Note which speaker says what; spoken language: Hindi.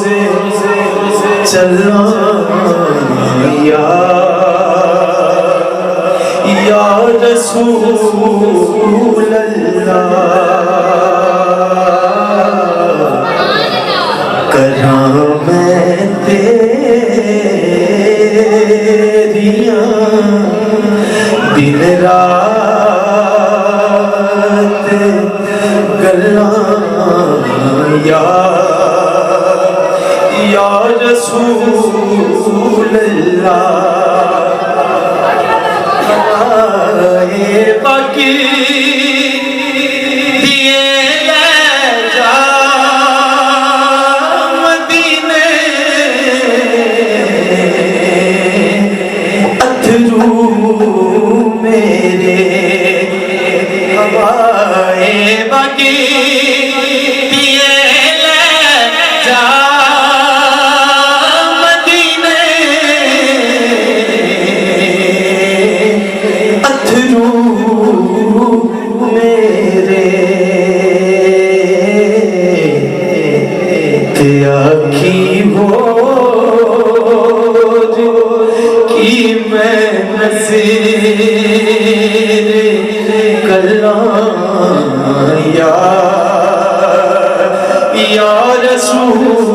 Speaker 1: से चलना या रसूल अल्लाह करा मैं तेरिया दिन रात गल्ला या रसूल बाकी दिए जा मदीने अथरू मेरे हवाए बाकी मैं नसीर कला या या रसूल